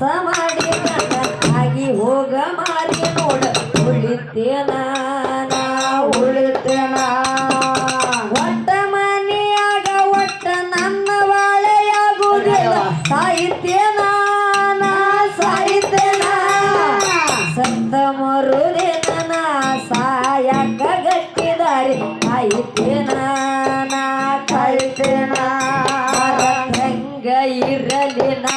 ಕೆಲಸ ಆಗಿ ಹೋಗ ಮಾರಿ ನೋಡ ಉಳಿತೇನ ಉಳಿತೇನ ಒಟ್ಟ ಮನೆಯಾಗ ಒಟ್ಟ ನನ್ನ ಬಾಳೆಯಾಗುವುದಿಲ್ಲ ಸಾಹಿತ್ಯನ ಸಾಹಿತ್ಯನ ಸಂತ ಮರುದೇನ ಸಾಯಕ ಗಟ್ಟಿದಾರಿ ಸಾಹಿತ್ಯನ ಕಾಯ್ತೇನ ಹೆಂಗ ಇರಲಿ ನಾ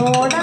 no.